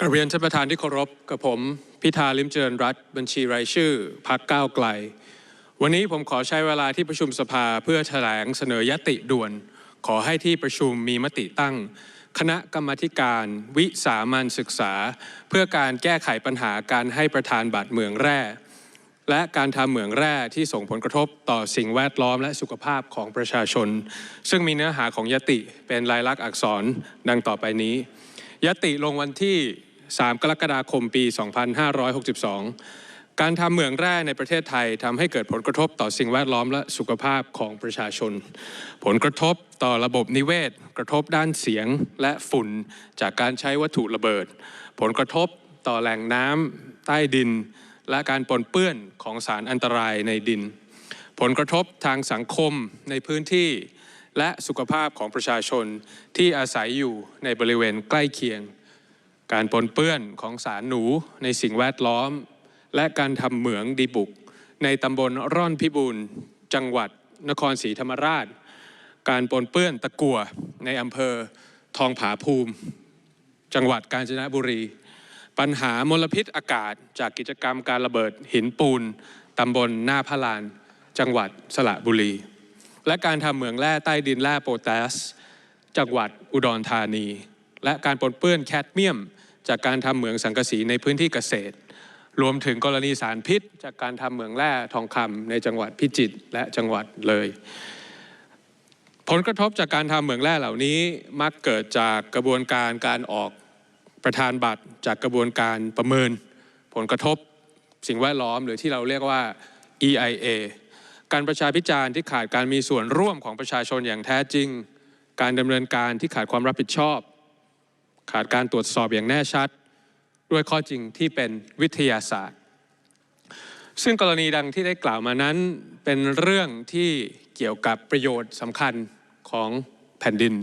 กราบเรียนท่านประธานที่เคารพกับผม พิธาลิมเจริญรัตบัญชีรายชื่อพักก้าวไกล วันนี้ผมขอใช้เวลาที่ประชุมสภาเพื่อแถลงเสนอยติด่วน ขอให้ที่ประชุมมีมติตั้ง คณะกรรมการวิสามันศึกษา เพื่อการแก้ไขปัญหาการให้ประธานบัตรเหมืองแร่ และการทำเหมืองแร่ที่ส่งผลกระทบต่อสิ่งแวดล้อมและสุขภาพของประชาชน ซึ่งมีเนื้อหาของยติเป็นลายลักษณ์อักษรดังต่อไปนี้ ยติลงวันที่ 3 กรกฎาคมปี 2562 การทำเหมืองแร่ในประเทศไทยทำให้เกิดผลกระทบต่อสิ่งแวดล้อมและสุขภาพของประชาชน ผลกระทบต่อระบบนิเวศ กระทบด้านเสียงและฝุ่นจากการใช้วัตถุระเบิด ผลกระทบต่อแหล่งน้ำใต้ดิน และการปนเปื้อนของสารอันตรายในดิน ผลกระทบทางสังคมในพื้นที่และสุขภาพของประชาชนที่อาศัยอยู่ในบริเวณใกล้เคียง การปนเปื้อนของสารหนูในสิ่งแวดล้อม และการทำเหมืองดีบุก ในตำบลร่อนพิบูลจังหวัดนครศรีธรรมราช การปนเปื้อนตะกั่วในอำเภอทองผาภูมิ จังหวัดกาญจนบุรี ปัญหามลพิษอากาศจากกิจกรรมการระเบิดหินปูนตำบลหน้าพะลาน จังหวัดสระบุรี และการทำเหมืองแร่ใต้ดินแร่โพแทสจังหวัดอุดรธานี และการปนเปื้อนแคดเมียม จากการทำเหมืองสังกะสีในพื้นที่เกษตร รวมถึงกรณีสารพิษ จากการทำเหมืองแร่ทองคำในจังหวัดพิจิตรและจังหวัดเลย ผลกระทบจากการทำเหมืองแร่เหล่านี้มักเกิดจากกระบวนการการออกประธานบัตรจากกระบวนการประเมิน ผลกระทบสิ่งแวดล้อมหรือที่เราเรียกว่า EIA การประชาพิจารณ์ที่ขาดการมีส่วนร่วมของประชาชนอย่างแท้จริง การดำเนินการที่ขาดความรับผิดชอบ ขาดการตรวจสอบอย่างแน่ชัด ด้วยข้อจริงที่เป็นวิทยาศาสตร์ ซึ่งกรณีดังที่ได้กล่าวมานั้น เป็นเรื่องที่เกี่ยวกับประโยชน์สำคัญของแผ่นดิน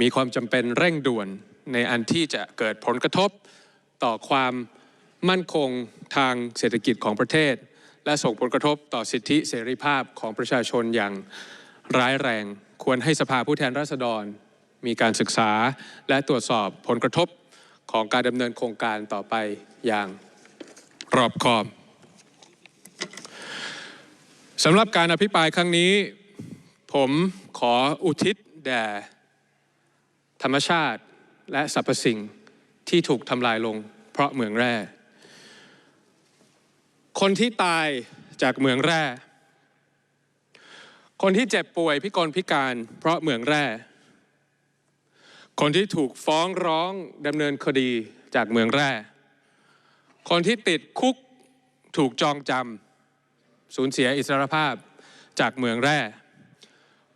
มีความจำเป็นเร่งด่วนในอันที่จะเกิดผลกระทบต่อความมั่นคงทางเศรษฐกิจของประเทศ และส่งผลกระทบต่อสิทธิเสรีภาพของประชาชนอย่างร้ายแรง ควรให้สภาผู้แทนราษฎร มีการศึกษาและตรวจสอบผลกระทบของการดำเนินโครงการต่อไปอย่างรอบคอบสำหรับการอภิปรายครั้งนี้ ผมขออุทิศแด่ธรรมชาติและสรรพสิ่งที่ถูกทำลายลงเพราะเหมืองแร่ คนที่ตายจากเหมืองแร่ คนที่เจ็บป่วยพิกลพิการเพราะเหมืองแร่ คนที่ถูกฟ้องร้องดำเนินคดีจากเมืองแร่ คนที่ติดคุกถูกจองจำสูญเสียอิสรภาพจากเมืองแร่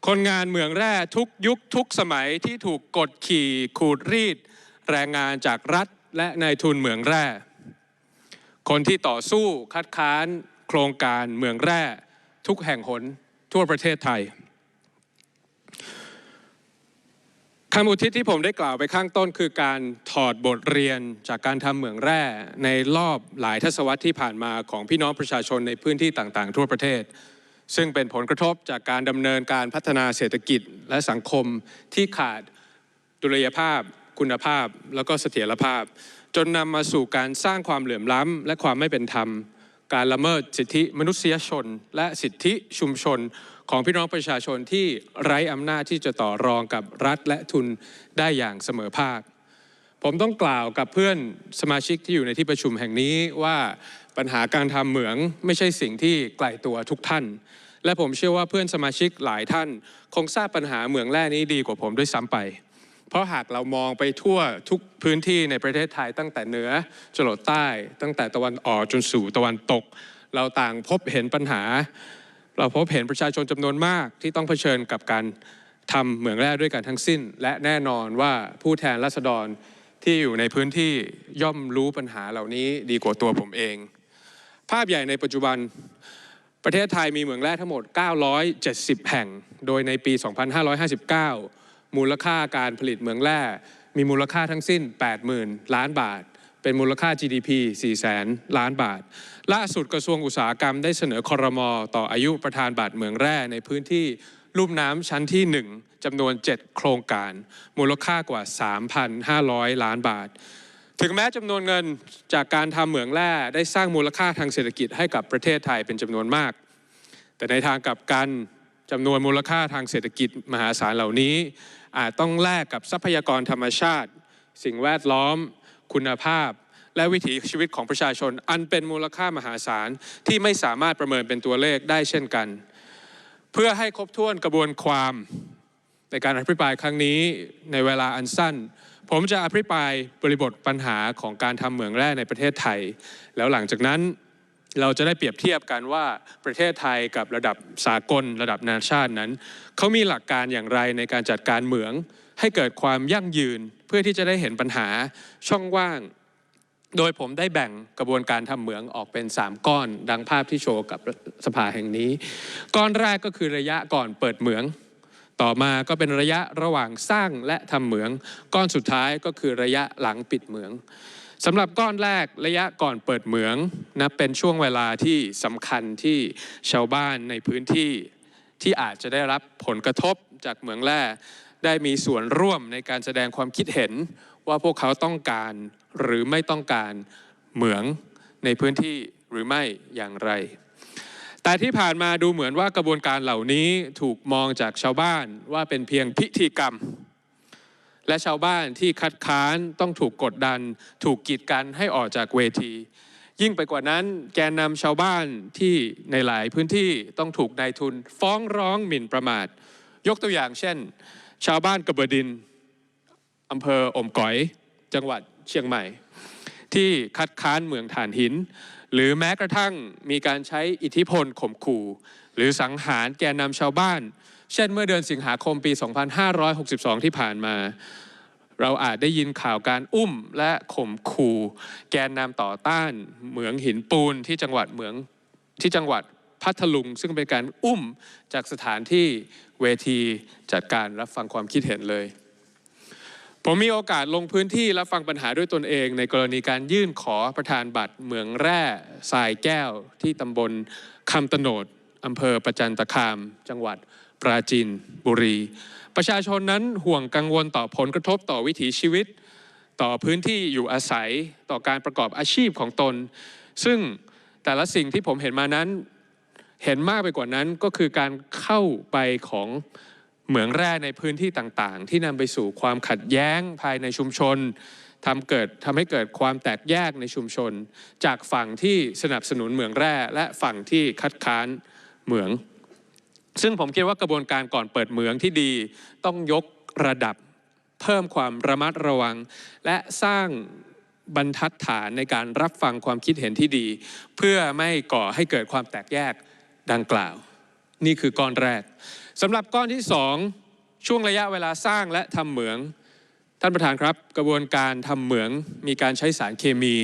คนงานเมืองแร่ทุกยุคทุกสมัยที่ถูกกดขี่ขูดรีด แรงงานจากรัฐและนายทุนเมืองแร่ คนที่ต่อสู้คัดค้านโครงการเมืองแร่ ทุกแห่งหนทั่วประเทศไทย คำอุทิศที่ผมได้กล่าวไปข้างต้นคือการถอดบทเรียนจากการทำเหมืองแร่ในรอบหลายทศวรรษที่ผ่านมาของพี่น้องประชาชนในพื้นที่ต่างๆ ทั่วประเทศ ซึ่งเป็นผลกระทบจากการดำเนินการพัฒนาเศรษฐกิจและสังคมที่ขาดดุลยภาพ คุณภาพ แล้วก็เสถียรภาพ จนนำมาสู่การสร้างความเหลื่อมล้ำและความไม่เป็นธรรม การละเมิดสิทธิมนุษยชน และสิทธิชุมชน ของพี่น้องประชาชนที่ไร้อำนาจที่จะต่อรองกับรัฐและทุนได้อย่างเสมอภาค ผมต้องกล่าวกับเพื่อนสมาชิกที่อยู่ในที่ประชุมแห่งนี้ว่าปัญหาการทำเหมืองไม่ใช่สิ่งที่ไกลตัวทุกท่าน และผมเชื่อว่าเพื่อนสมาชิกหลายท่าน คงทราบปัญหาเหมืองแร่นี้ดีกว่าผมด้วยซ้ำไป เพราะหากเรามองไปทั่วทุกพื้นที่ในประเทศไทยตั้งแต่เหนือจรดใต้ ตั้งแต่ตะวันออกจนสู่ตะวันตก เราต่างพบเห็นปัญหา เราพบเห็นประชาชนจำนวนมากที่ต้องเผชิญกับการทำเหมืองแร่ด้วยกันทั้งสิ้น และแน่นอนว่าผู้แทนราษฎรที่อยู่ในพื้นที่ย่อมรู้ปัญหาเหล่านี้ดีกว่าตัวผมเอง ภาพใหญ่ในปัจจุบันประเทศไทยมีเหมืองแร่ทั้งหมด 970 แห่ง โดยในปี 2559 มูลค่าการผลิตเหมืองแร่มีมูลค่าทั้งสิ้น 80,000 ล้านบาท เป็นมูลค่า GDP 4แสนล้านบาท ล่าสุดกระทรวงอุตสาหกรรมได้เสนอคอรมอต่ออายุประธานบัตรเหมืองแร่ในพื้นที่ลุ่มน้ำชั้นที่ 1จำนวน 7 โครงการ มูลค่ากว่า 3,500 ล้านบาท ถึงแม้จำนวนเงินจากการทำเหมืองแร่ได้สร้างมูลค่าทางเศรษฐกิจให้กับประเทศไทยเป็นจำนวนมาก แต่ในทางกลับกันจำนวนมูลค่าทางเศรษฐกิจมหาศาลเหล่านี้ อาจต้องแลกกับทรัพยากรธรรมชาติ สิ่งแวดล้อม คุณภาพ และวิถีชีวิตของประชาชน อันเป็นมูลค่ามหาศาลที่ไม่สามารถประเมินเป็นตัวเลขได้เช่นกัน เพื่อให้ครบถ้วนกระบวนความในการอภิปรายครั้งนี้ในเวลาอันสั้น ผมจะอภิปรายบริบทปัญหาของการทำเหมืองแร่ในประเทศไทย แล้วหลังจากนั้นเราจะได้เปรียบเทียบกันว่าประเทศไทยกับระดับสากลระดับนานาชาตินั้น เขามีหลักการอย่างไรในการจัดการเหมืองให้เกิดความยั่งยืน เพื่อที่จะได้เห็นปัญหาช่องว่าง โดยผมได้แบ่งกระบวนการทำเหมืองออกเป็น 3 ก้อนดังภาพที่โชว์กับสภาแห่งนี้ ก้อนแรกก็คือระยะก่อนเปิดเหมือง ต่อมาก็เป็นระยะระหว่างสร้างและทำเหมือง ก้อนสุดท้ายก็คือระยะหลังปิดเหมืองสำหรับก้อนแรกระยะก่อนเปิดเหมืองนะเป็นช่วงเวลาที่สำคัญที่ชาวบ้านในพื้นที่ที่อาจจะได้รับผลกระทบจากเหมืองแร่ ได้มีส่วนร่วมในการแสดงความคิดเห็นว่าพวกเขาต้องการหรือไม่ต้องการเหมืองในพื้นที่หรือไม่อย่างไร แต่ที่ผ่านมาดูเหมือนว่ากระบวนการเหล่านี้ถูกมองจากชาวบ้านว่าเป็นเพียงพิธีกรรม และชาวบ้านที่คัดค้านต้องถูกกดดัน ถูกกีดกันให้ออกจากเวที ยิ่งไปกว่านั้นแกนนำชาวบ้านที่ในหลายพื้นที่ต้องถูกนายทุนฟ้องร้องหมิ่นประมาท ยกตัวอย่างเช่น ชาวบ้านกระเบดินอำเภออมก๋อย จังหวัดเชียงใหม่ ที่คัดค้านเมืองถ่านหิน หรือแม้กระทั่งมีการใช้อิทธิพลข่มขู่ หรือสังหารแกนนำชาวบ้าน เช่นเมื่อเดือนสิงหาคมปี 2562 ที่ผ่านมา เราอาจได้ยินข่าวการอุ้มและข่มขู่แกนนำต่อต้านเหมืองหินปูนที่จังหวัดเหมืองที่จังหวัดพัทลุง ซึ่งเป็นการอุ้มจากสถานที่ เวทีจัดการรับฟังความคิดเห็นเลย ผมมีโอกาสลงพื้นที่รับฟังปัญหาด้วยตนเอง ในกรณีการยื่นขอประธานบัตรเหมืองแร่ทรายแก้ว ที่ตำบลคำตโนดอำเภอประจันตคาม จังหวัดปราจีนบุรี ประชาชนนั้นห่วงกังวลต่อผลกระทบต่อวิถีชีวิต ต่อพื้นที่อยู่อาศัยต่อการประกอบอาชีพของตน ซึ่งแต่ละสิ่งที่ผมเห็นมานั้น เห็นมากไปกว่านั้นก็คือการเข้าไปของเหมืองแร่ในพื้นที่ต่างๆ ที่นำไปสู่ความขัดแย้งภายในชุมชนทำเกิดทำให้เกิดความแตกแยกในชุมชน จากฝั่งที่สนับสนุนเหมืองแร่ และฝั่งที่คัดค้านเหมือง ซึ่งผมคิดว่ากระบวนการก่อนเปิดเหมืองที่ดี ต้องยกระดับเพิ่มความระมัดระวัง และสร้างบรรทัดฐานในการรับฟังความคิดเห็นที่ดี เพื่อไม่ก่อให้เกิดความแตกแยก ดังกล่าว นี่คือก้อนแรกสำหรับก้อนที่สองช่วงระยะเวลาสร้างและทำเหมือง ท่านประธานครับ กระบวนการทำเหมืองมีการใช้สารเคมี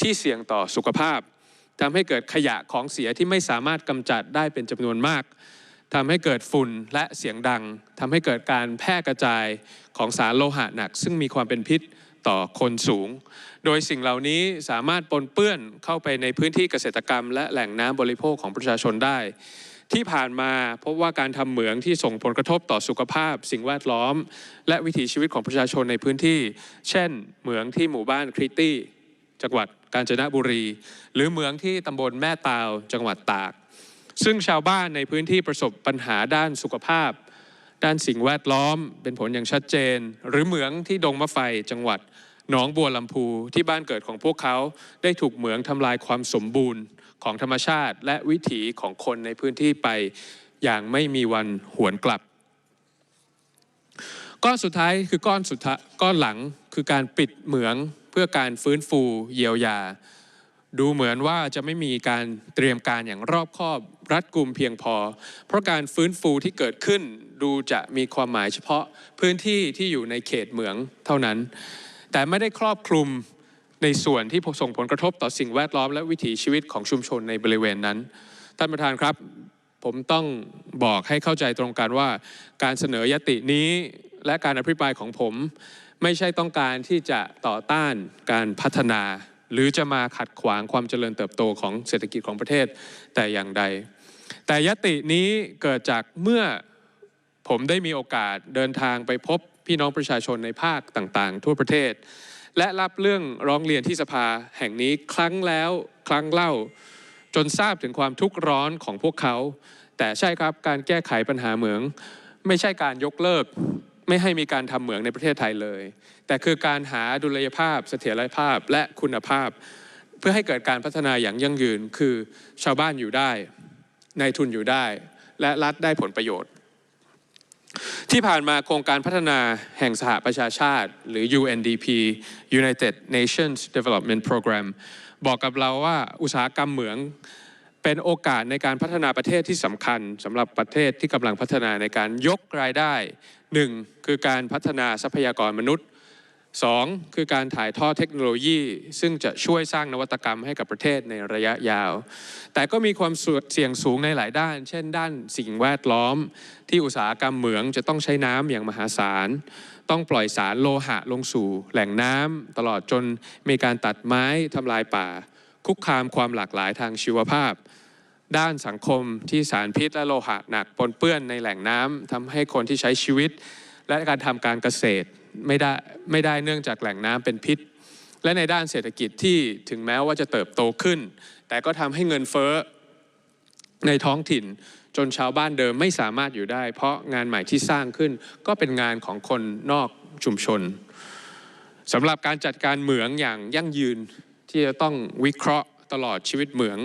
ที่เสี่ยงต่อสุขภาพทำให้เกิดขยะของเสียที่ไม่สามารถกำจัดได้เป็นจำนวนมากทำให้เกิดฝุ่นและเสียงดังทำให้เกิดการแพร่กระจายของสารโลหะหนัก ซึ่งมีความเป็นพิษ ต่อคนสูง โดยสิ่งเหล่านี้สามารถปนเปื้อนเข้าไปในพื้นที่เกษตรกรรม และแหล่งน้ำบริโภคของประชาชนได้ ที่ผ่านมาพบว่าการทำเหมืองที่ส่งผลกระทบต่อสุขภาพ สิ่งแวดล้อม และวิถีชีวิตของประชาชนในพื้นที่ เช่น เหมืองที่หมู่บ้านคริตตี้จังหวัดกาญจนบุรี หรือเหมืองที่ตำบลแม่ตาวจังหวัดตาก ซึ่งชาวบ้านในพื้นที่ประสบปัญหาด้านสุขภาพ ด้านสิ่งแวดล้อมเป็นผลอย่างชัดเจน หรือเหมืองที่ดงมะไฟจังหวัดหนองบัวลำพูที่บ้านเกิดของพวกเขาได้ถูกเหมืองทำลายความสมบูรณ์ของธรรมชาติ และวิถีของคนในพื้นที่ไปอย่างไม่มีวันหวนกลับ ก้อนสุดท้ายคือก้อนสุดท้ายก้อนหลังคือการปิดเหมืองเพื่อการฟื้นฟูเยียวยา ดูเหมือนว่าจะไม่มีการเตรียมการอย่างรอบคอบรัดกุมเพียงพอ เพราะการฟื้นฟูที่เกิดขึ้นดูจะมีความหมายเฉพาะพื้นที่ที่อยู่ในเขตเหมืองเท่านั้น แต่ไม่ได้ครอบคลุมในส่วนที่ส่งผลกระทบต่อสิ่งแวดล้อมและวิถีชีวิตของชุมชนในบริเวณนั้น ท่านประธานครับ ผมต้องบอกให้เข้าใจตรงกันว่า การเสนอยตินี้และการอภิปรายของผม ไม่ใช่ต้องการที่จะต่อต้านการพัฒนา หรือจะมาขัดขวางความเจริญเติบโตของเศรษฐกิจของประเทศแต่อย่างใด แต่ยตินี้เกิดจากเมื่อผมได้มีโอกาสเดินทางไปพบพี่น้องประชาชนในภาคต่างๆ ทั่วประเทศ และรับเรื่องร้องเรียนที่สภาแห่งนี้ครั้งแล้วครั้งเล่า จนทราบถึงความทุกข์ร้อนของพวกเขา แต่ใช่ครับการแก้ไขปัญหาเหมือง ไม่ใช่การยกเลิก ไม่ให้มีการทำเหมืองในประเทศไทยเลย แต่คือการหาดุลยภาพ เสถียรภาพและคุณภาพ เพื่อให้เกิดการพัฒนาอย่างยั่งยืน คือชาวบ้านอยู่ได้นายทุนอยู่ได้ และรัฐได้ผลประโยชน์ ที่ผ่านมาโครงการพัฒนาแห่งสหประชาชาติ หรือ UNDP United Nations Development Program บอกกับเราว่าอุตสาหกรรมเหมืองเป็นโอกาสในการพัฒนาประเทศที่สำคัญสำหรับประเทศที่กำลังพัฒนาในการยกรายได้ หนึ่งคือการพัฒนาทรัพยากรมนุษย์สองคือการถ่ายทอดเทคโนโลยี ซึ่งจะช่วยสร้างนวัตกรรมให้กับประเทศในระยะยาว แต่ก็มีความเสี่ยงสูงในหลายด้าน เช่น ด้านสิ่งแวดล้อม ที่อุตสาหกรรมเหมืองจะต้องใช้น้ำอย่างมหาศาล ต้องปล่อยสารโลหะลงสู่แหล่งน้ำตลอดจนมีการตัดไม้ทำลายป่า คุกคามความหลากหลายทางชีวภาพ ด้านสังคมที่สารพิษและโลหะหนักปนเปื้อนในแหล่งน้ำทำให้คนที่ใช้ชีวิต และการทำการเกษตรไม่ได้ไม่ได้เนื่องจากแหล่งน้ำเป็นพิษ และในด้านเศรษฐกิจที่ถึงแม้ว่าจะเติบโตขึ้น แต่ก็ทำให้เงินเฟ้อในท้องถิ่นจนชาวบ้านเดิมไม่สามารถอยู่ได้ เพราะงานใหม่ที่สร้างขึ้นก็เป็นงานของคนนอกชุมชนสำหรับการจัดการเหมืองอย่างยั่งยืนที่จะต้องวิเคราะห์ตลอดชีวิตเหมือง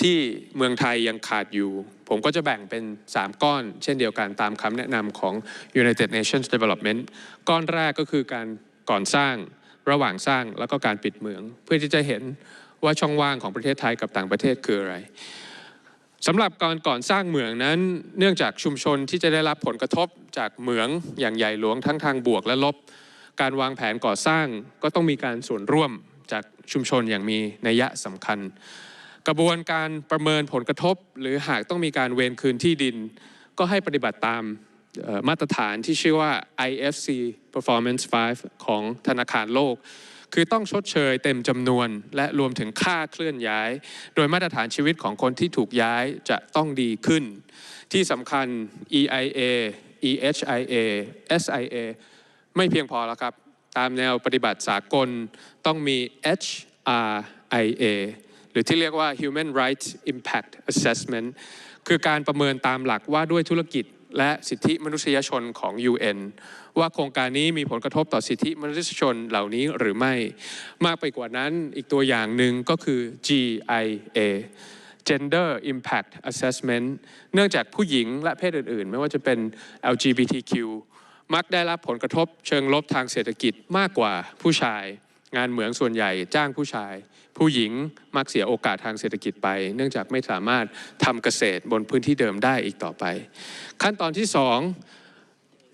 ที่เมืองไทยยังขาดอยู่ ผมก็จะแบ่งเป็น 3 ก้อน เช่นเดียวกันตามคำแนะนำของ United Nations Development ก้อนแรกก็คือการก่อนสร้างระหว่างสร้างแล้วก็การปิดเมือง เพื่อที่จะเห็นว่าช่องว่างของประเทศไทยกับต่างประเทศคืออะไรสำหรับก่อนก่อนสร้างเหมืองนั้น เนื่องจากชุมชนที่จะได้รับผลกระทบจากเหมืองอย่างใหญ่หลวงทั้งทางบวกและลบ การวางแผนก่อสร้างก็ต้องมีการส่วนร่วมจากชุมชนอย่างมีนัยสำคัญ กระบวนการประเมินผลกระทบ หรือหากต้องมีการเวนคืนที่ดิน ก็ให้ปฏิบัติตามมาตรฐานที่ชื่อว่า IFC Performance 5 ของธนาคารโลก คือต้องชดเชยเต็มจำนวน และรวมถึงค่าเคลื่อนย้าย โดยมาตรฐานชีวิตของคนที่ถูกย้ายจะต้องดีขึ้น ที่สำคัญ EIA EHIA SIA ไม่เพียงพอแล้วครับ ตามแนวปฏิบัติสากลต้องมี HRIA รือที่เรียกว่า Human Rights Impact Assessment คือการประเมินตามหลักว่าด้วยธุรกิจและสิทธิมนุษยชนของ UN ว่าโครงการนี้มีผลกระทบต่อสิทธิมนุษยชนเหล่านี้หรือไม่ มากไปกว่านั้นอีกตัวอย่างหนึ่งก็คือ GIA Gender Impact Assessment เนื่องจากผู้หญิงและเพศอื่น ๆ ไม่ว่าจะเป็น LGBTQ มักได้รับผลกระทบเชิงลบทางเศรษฐกิจมากกว่าผู้ชาย งานเหมืองส่วนใหญ่จ้างผู้ชาย ผู้หญิงมักเสียโอกาสทางเศรษฐกิจไป เนื่องจากไม่สามารถทำเกษตรบนพื้นที่เดิมได้อีกต่อไป ขั้นตอนที่สอง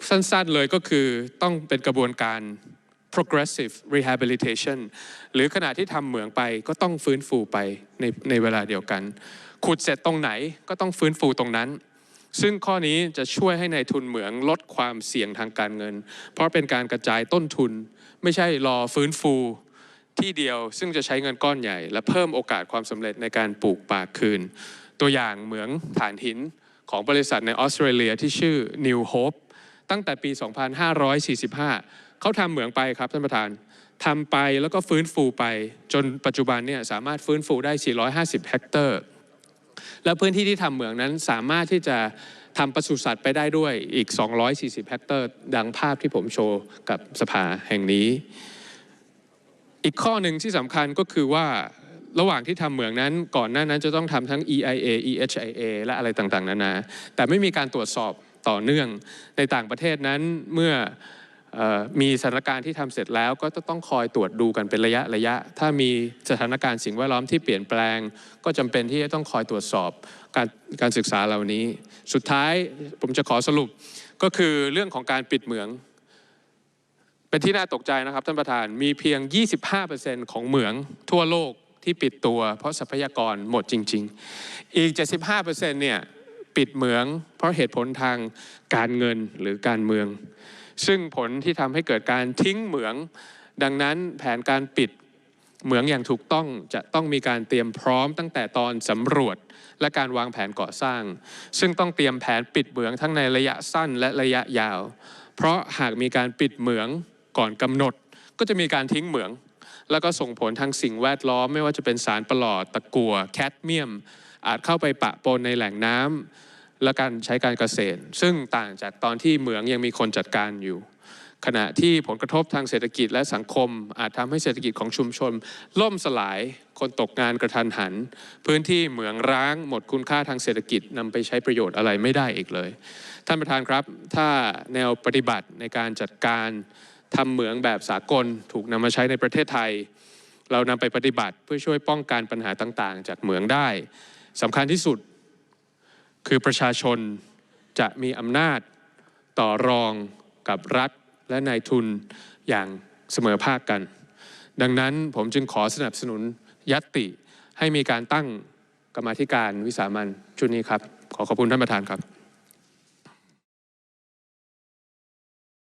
สั้นๆเลยก็คือต้องเป็นกระบวนการ progressive rehabilitation หรือขณะที่ทำเหมืองไปก็ต้องฟื้นฟูไปในในเวลาเดียวกัน ขุดเสร็จตรงไหนก็ต้องฟื้นฟูตรงนั้น ซึ่งข้อนี้จะช่วยให้ในายทุนเหมืองลดความเสี่ยงทางการเงิน เพราะเป็นการกระจายต้นทุน ไม่ใช่รอฟื้นฟูที่เดียวซึ่งจะใช้เงินก้อนใหญ่ และเพิ่มโอกาสความสำเร็จในการปลูกป่าคืน ตัวอย่างเหมืองถ่านหินของบริษัทในออสเตรเลียที่ชื่อ New Hope ตั้งแต่ปี 2545 เขาทำเหมืองไปครับท่านประธานทำไปแล้วก็ฟื้นฟูไปจนปัจจุบันเนี่ยสามารถฟื้นฟูได้ 450 เฮกเตอร์ และพื้นที่ที่ทำเหมืองนั้นสามารถที่จะทำปศุสัตว์ไปได้ด้วยอีก 240เฮกเตอร์ ดังภาพที่ผมโชว์กับสภาแห่งนี้ อีกข้อหนึ่งที่สำคัญก็คือว่าระหว่างที่ทำเหมืองนั้นก่อนหน้านั้นจะต้องทำทั้ง EIA EHIA และอะไรต่างๆ นานา แต่ไม่มีการตรวจสอบต่อเนื่องในต่างประเทศนั้นเมื่อ มีสถานการณ์ที่ทำเสร็จแล้วก็ต้องคอยตรวจดูกันเป็นระยะระยะ ถ้ามีสถานการณ์สิ่งแวดล้อมที่เปลี่ยนแปลง ก็จำเป็นที่จะต้องคอยตรวจสอบการการศึกษาเหล่านี้ สุดท้ายผมจะขอสรุปก็คือเรื่องของการปิดเหมือง เป็นที่น่าตกใจนะครับท่านประธานมีเพียง 25%ของเหมืองทั่วโลกที่ปิดตัว เพราะทรัพยากรหมดจริง ๆ อีก 75%เนี่ยปิดเหมือง เพราะเหตุผลทางการเงินหรือการเมือง ซึ่งผลที่ทำให้เกิดการทิ้งเหมือง ดังนั้นแผนการปิดเหมืองอย่างถูกต้องจะต้องมีการเตรียมพร้อมตั้งแต่ตอนสำรวจ และการวางแผนก่อสร้าง ซึ่งต้องเตรียมแผนปิดเหมืองทั้งในระยะสั้นและระยะยาว เพราะหากมีการปิดเหมืองก่อนกำหนด ก็จะมีการทิ้งเหมือง แล้วก็ส่งผลทางสิ่งแวดล้อม ไม่ว่าจะเป็นสารปลอดตะกั่วแคดเมียม อาจเข้าไปปะปนในแหล่งน้ำ และการใช้การเกษตร ซึ่งต่างจากตอนที่เหมืองยังมีคนจัดการอยู่ ขณะที่ผลกระทบทางเศรษฐกิจและสังคม อาจทำให้เศรษฐกิจของชุมชน ล่มสลายคนตกงานกระทันหัน พื้นที่เหมืองร้างหมดคุณค่าทางเศรษฐกิจนำไปใช้ประโยชน์อะไรไม่ได้อีกเลย ท่านประธานครับ ถ้าแนวปฏิบัติในการจัดการทำเหมืองแบบสากลถูกนำมาใช้ในประเทศไทย เรานำไปปฏิบัติเพื่อช่วยป้องกันปัญหาต่างๆ จากเหมืองได้สำคัญที่สุด คือประชาชนจะมีอำนาจต่อรองกับรัฐและนายทุนอย่างเสมอภาคกัน ดังนั้นผมจึงขอสนับสนุนยัตติให้มีการตั้งกรรมธิการวิสามันชุดนี้ครับ ขอขอบคุณท่านประธานครับ